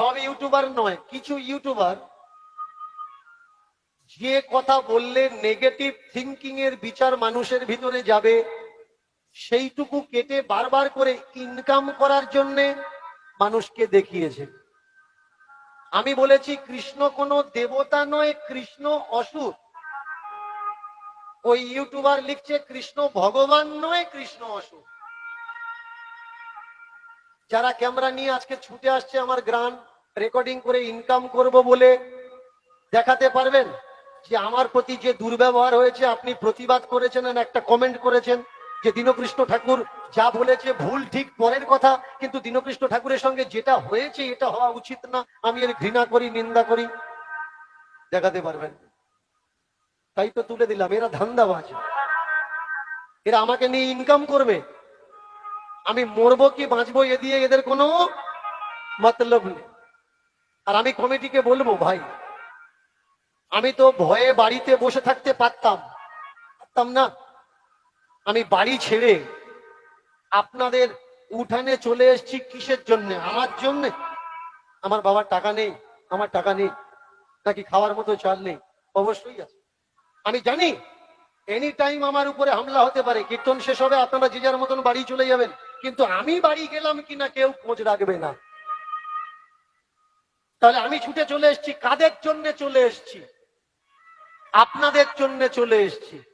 সব ইউটিউবার নয়, কিছু ইউটিউবার যে কথা বললে নেগেটিভ থিঙ্কিং এর বিচার মানুষের ভিতরে যাবে, সেইটুকু কেটে বারবার করে ইনকাম করার জন্যে মানুষকে দেখিয়েছে। আমি বলেছি, কৃষ্ণ কোনো দেবতা নয়, কৃষ্ণ অসুর। ওই ইউটিউবার লিখছে, কৃষ্ণ ভগবান নয়, কৃষ্ণ অসুর। যারা ক্যামেরা নিয়ে আজকে ছুটে আসছে আমার গ্রান রেকর্ডিং করে ইনকাম করব বলে দেখাতে পারবেন? যে আমার প্রতি যে দুর্ব্যবহার হয়েছে, আপনি প্রতিবাদ করেছেন একটা কমেন্ট করেছেন যে দীনকৃষ্ণ ঠাকুর যা বলেছে ভুল ঠিক পরের কথা, কিন্তু দীনকৃষ্ণ ঠাকুরের সঙ্গে যেটা হয়েছে এটা হওয়া উচিত না। আমি এর ঘৃণা করি, নিন্দা করি। দেখাতে পারবেন? তাই তো তুলে দিলাম। এরা ধান্দাবাজ। এরা আমাকে নিয়ে ইনকাম করবে। আমি মরবো কি বাঁচবো এ দিয়ে এদের কোনো মতলব নেই। আর আমি কমিটিকে বলব, ভাই, আমি তো ভয়ে বাড়িতে বসে থাকতে পারতাম পারতাম না। আমি বাড়ি ছেড়ে আপনাদের উঠানে চলে এসেছি কিসের জন্য? আমার জন্য? আমার বাবার টাকা নেই, আমার টাকা নেই, নাকি খাওয়ার মতো চাল নেই? অবশ্যই আছে। আমি জানি এনি টাইম আমার উপরে হামলা হতে পারে, কীর্তন শেষ হবে, আপনারা যে যার মতন বাড়ি চলে যাবেন, কিন্তু আমি বাড়ি গেলাম কিনা কেউ খোঁজ রাখবে না। তাহলে আমি ছুটে চলে এসছি। কাদের জন্য চলে এসছি? আপনাদের জন্য চলে এসেছি।